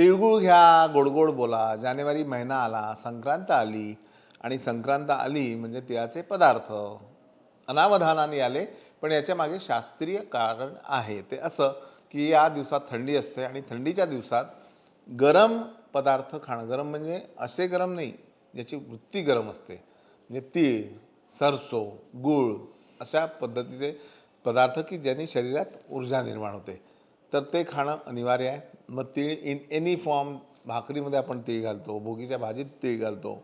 तिळगुळ घ्या गोडगोड बोला. जानेवारी महिना आला संक्रांत आली आणि संक्रांत आली म्हणजे तिळाचे पदार्थ. अनावधानाने आले पण याच्या मागे शास्त्रीय कारण आहे. ते असं की या दिवसात थंडी असते आणि थंडीच्या दिवसात गरम पदार्थ खाणं गरम म्हणजे असे गरम नाही ज्याची वृत्ती गरम असते. म्हणजे तीळ सरसो गूळ अशा पद्धतीचे पदार्थ की ज्यांनी शरीरात ऊर्जा निर्माण होते. तर ते खाणं अनिवार्य आहे. मग तीळ इन एनी फॉर्म भाकरीमध्ये आपण तीळ घालतो भोगीच्या भाजीत तीळ घालतो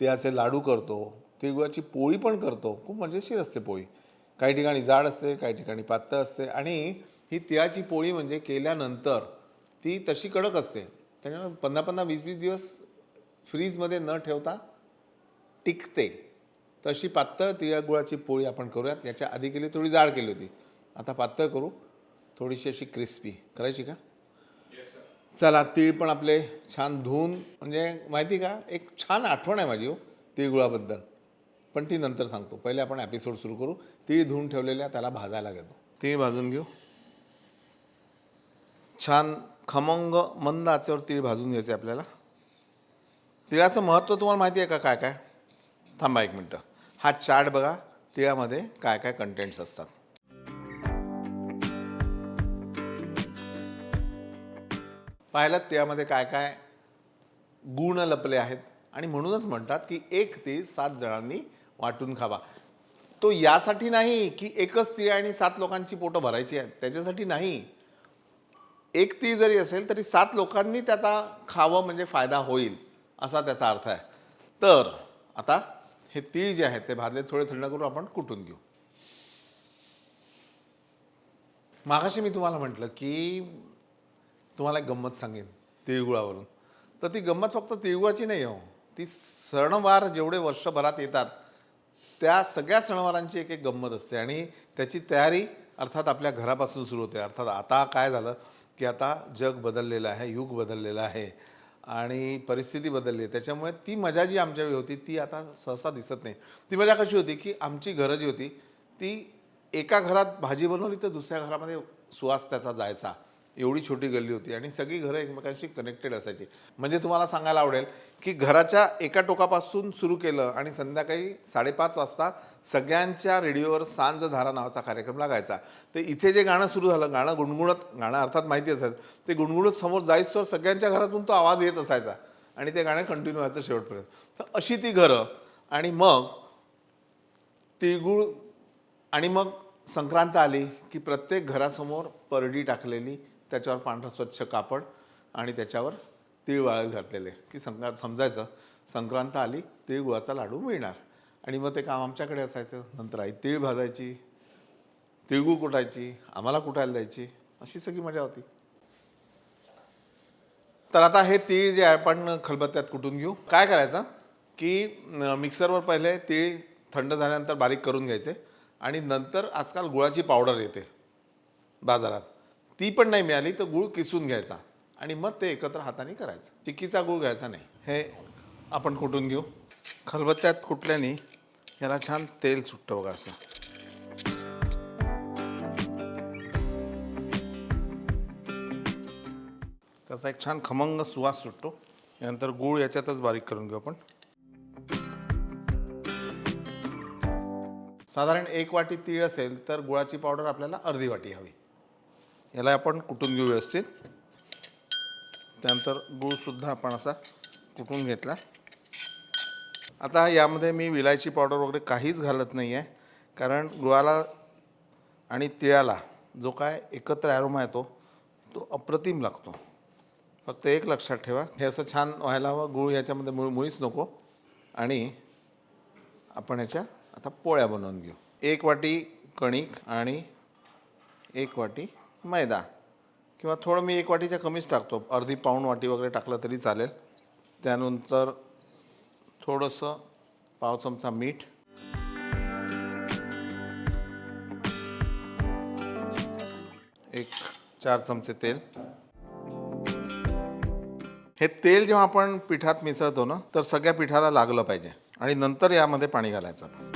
तिळाचे लाडू करतो तिळगुळाची पोळी पण करतो खूप मजेशीर असते पोळी. काही ठिकाणी जाड असते काही ठिकाणी पातळ असते आणि ही तिळाची पोळी म्हणजे केल्यानंतर ती तशी कडक असते. त्याच्यामुळे पंधरा पंधरा वीस वीस दिवस फ्रीजमध्ये न ठेवता टिकते. तशी पातळ तिळागुळाची पोळी आपण करूयात. याच्या आधी केली थोडी जाड केली होती. आता पातळ करू. थोडीशी अशी क्रिस्पी करायची का? चला तीळ पण आपले छान धुवून म्हणजे माहिती का? एक छान आठवण आहे माझी हो तिळगुळाबद्दल पण ती नंतर सांगतो. पहिले आपण एपिसोड सुरू करू. तीळ धुवून ठेवलेल्या त्याला भाजायला घेतो. तीळ भाजून घेऊ. छान खमंग मंद आचेवर तीळ भाजून घ्यायचे आपल्याला. तिळाचं महत्त्व तुम्हाला माहिती आहे का? काय काय? थांबा एक मिनटं. हा चार्ट बघा तिळामध्ये काय काय कंटेंट्स असतात. पाहिलं त्यामध्ये काय काय गुण लपले आहेत. आणि म्हणूनच म्हणतात की एक तीळ सात जणांनी वाटून खावा. तो यासाठी नाही की एकच तीळ आणि सात लोकांची पोटं भरायची आहेत. त्याच्यासाठी नाही. एक तीळ जरी असेल तरी सात लोकांनी त्याचा खावं म्हणजे फायदा होईल असा त्याचा अर्थ आहे. तर आता हे तीळ जे आहेत ते भाजले थोडे थंड करून आपण कुटून घेऊ. मागाशी मी तुम्हाला म्हटलं की तुम्हाला एक गंमत सांगेन तिळगुळावरून. तर ती गंमत फक्त तिळगुळाची नाही हो. ती सणवार जेवढे वर्षभरात येतात त्या सगळ्या सणवारांची एक एक गंमत असते आणि त्याची तयारी अर्थात आपल्या घरापासून सुरू होते. अर्थात आता काय झालं की आता जग बदललेलं आहे युग बदललेलं आहे आणि परिस्थिती बदलली आहे. त्याच्यामुळे ती मजा जी आमच्यावेळी होती ती आता सहसा दिसत नाही. ती मजा कशी होती की आमची घरं जी होती ती एका घरात भाजी बनवली तर दुसऱ्या घरामध्ये सुवास त्याचा जायचा. एवढी छोटी गल्ली होती आणि सगळी घरं एकमेकांशी कनेक्टेड असायची. म्हणजे तुम्हाला सांगायला आवडेल की घराच्या एका टोकापासून सुरू केलं आणि संध्याकाळी साडेपाच वाजता सगळ्यांच्या रेडिओवर सांजधारा नावाचा कार्यक्रम लागायचा. तर इथे जे गाणं सुरू झालं गाणं गुणगुणत गाणं अर्थात माहिती असायचं ते गुणगुणत समोर जाईस तर सगळ्यांच्या घरातून तो आवाज येत असायचा आणि ते गाणं कंटिन्यू व्हायचं शेवटपर्यंत. तर अशी ती घरं आणि मग तिळगुळ आणि मग संक्रांत आली की प्रत्येक घरासमोर परडी टाकलेली त्याच्यावर पांढरं स्वच्छ कापड आणि त्याच्यावर तीळ वाळत घातलेले. की संक्रांत समजायचं संक्रांत आली तिळगुळाचा लाडू मिळणार. आणि मग ते काम आमच्याकडे असायचं. नंतर आई तीळ भाजायची तिळगुळ कुटायची आम्हाला कुटायला द्यायची. अशी सगळी मजा होती. तर आता हे तीळ जे आहे आपण खलबत्त्यात कुटून घेऊ. काय करायचं? की मिक्सरवर पहिले तीळ थंड झाल्यानंतर बारीक करून घ्यायचे. आणि नंतर आजकाल गुळाची पावडर येते बाजारात. ती पण नाही मिळाली तर गुळ किसून घ्यायचा. आणि मग ते एकत्र हाताने करायचं. चिक्कीचा गुळ घ्यायचा नाही. हे आपण कुटून घेऊ? खलबत्त्यात कुटल्याने याला छान तेल सुटतं बघा असं. त्याचा एक छान खमंग सुवास सुटतो. यानंतर गूळ याच्यातच बारीक करून घेऊ आपण. साधारण एक वाटी तीळ असेल तर गुळाची पावडर आपल्याला अर्धी वाटी हवी. याला आपण कुटून घेऊ व्यवस्थित? त्यानंतर गूळसुद्धा आपण असा कुटून घेतला. आता यामध्ये मी विलायची पावडर वगैरे काहीच घालत नाही आहे कारण गुळाला आणि तिळाला जो काय एकत्र ॲरोमा येतो तो अप्रतिम लागतो. फक्त एक लक्षात ठेवा. हे असं छान व्हायला हवं. गूळ याच्यामध्ये मुळ मुळीच नको. आणि आपण याच्या आता पोळ्या बनवून घेऊ. एक वाटी कणिक आणि एक वाटी मैदा. किंवा थोडं मी एक वाटीच्या कमीच टाकतो. अर्धी पाऊण वाटी वगैरे टाकलं तरी चालेल. त्यानंतर थोडंसं पाव चमचा मीठ. एक चार चमचे तेल. हे तेल जेव्हा आपण पिठात मिसळतो ना तर सगळ्या पिठाला लागलं पाहिजे. आणि नंतर यामध्ये पाणी घालायचं.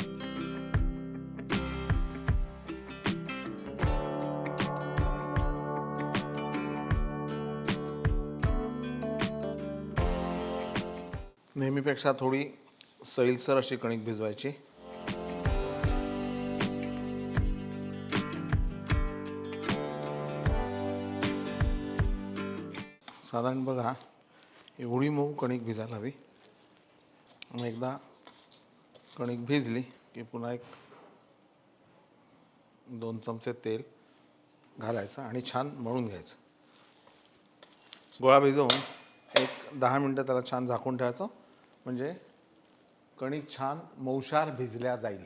नेहमीपेक्षा थोडी सैलसर अशी कणिक भिजवायची. साधारण बघा एवढी मऊ कणिक भिजायला हवी. एकदा कणिक भिजली की पुन्हा एक दोन चमचे तेल घालायचं आणि छान मळून घ्यायचं. गोळा भिजवून एक दहा मिनटं त्याला छान झाकून ठेवायचं. म्हणजे कणिक छान मौशार भिजल्या जाईल.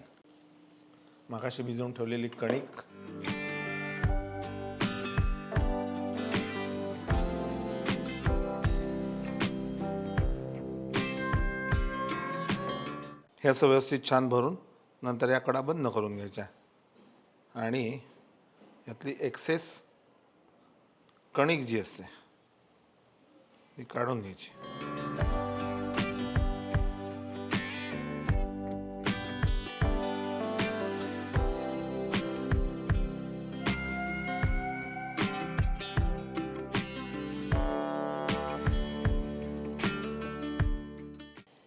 मागाशी भिजवून ठेवलेली कणिक. हे असं व्यवस्थित छान भरून नंतर या कडा बंद करून घ्यायच्या. आणि यातली एक्सेस कणिक जी असते ती काढून घ्यायची.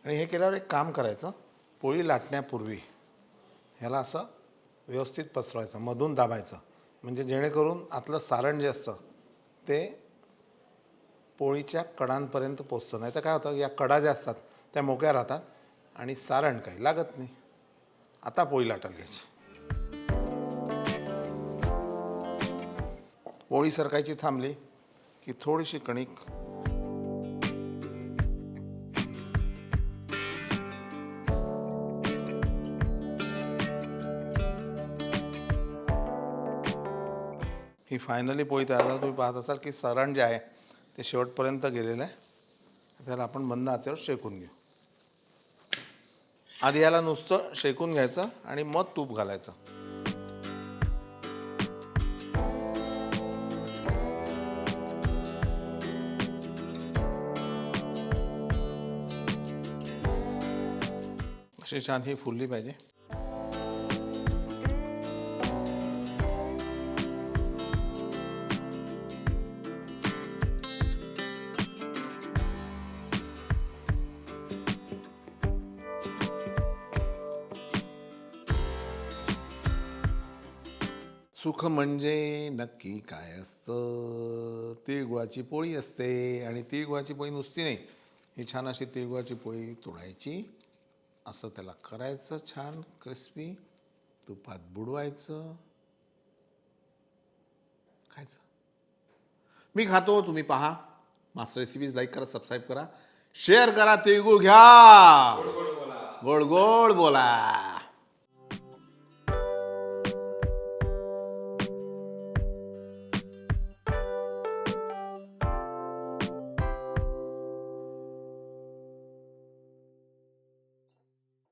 आणि हे केल्यावर एक काम करायचं पोळी लाटण्यापूर्वी ह्याला असं व्यवस्थित पसरवायचं मधून दाबायचं. म्हणजे जेणेकरून आतलं सारण जे असतं ते पोळीच्या कडांपर्यंत पोचतं. नाही तर काय होतं या कडा ज्या असतात त्या मोकळ्या राहतात आणि सारण काही लागत नाही. आता पोळी लाटायला घ्यायची. पोळी सरकायची थांबली की थोडीशी कणिक ही फायनली पोळी तयार झाली. तुम्ही पाहत असाल की सरण जे आहे ते शेवटपर्यंत गेलेलं आहे. त्याला आपण बंद आचेवर शेकून घेऊ. आधी याला नुसतं शेकून घ्यायचं आणि मग तूप घालायचं. अशी छान ही फुलली पाहिजे. सुख म्हणजे नक्की काय असतं? तिळगुळाची पोळी असते आणि तिळगुळाची पोळी नुसती नाही. ही छान अशी तिळगुळाची पोळी तोडायची. असं त्याला करायचं छान क्रिस्पी तुपात बुडवायचं. खायचं. मी खातो तुम्ही पहा. मास्टर रेसिपीज लाईक करा सबस्क्राईब करा. शेअर करा तिळगुळ घ्या. गोड गोड बोला.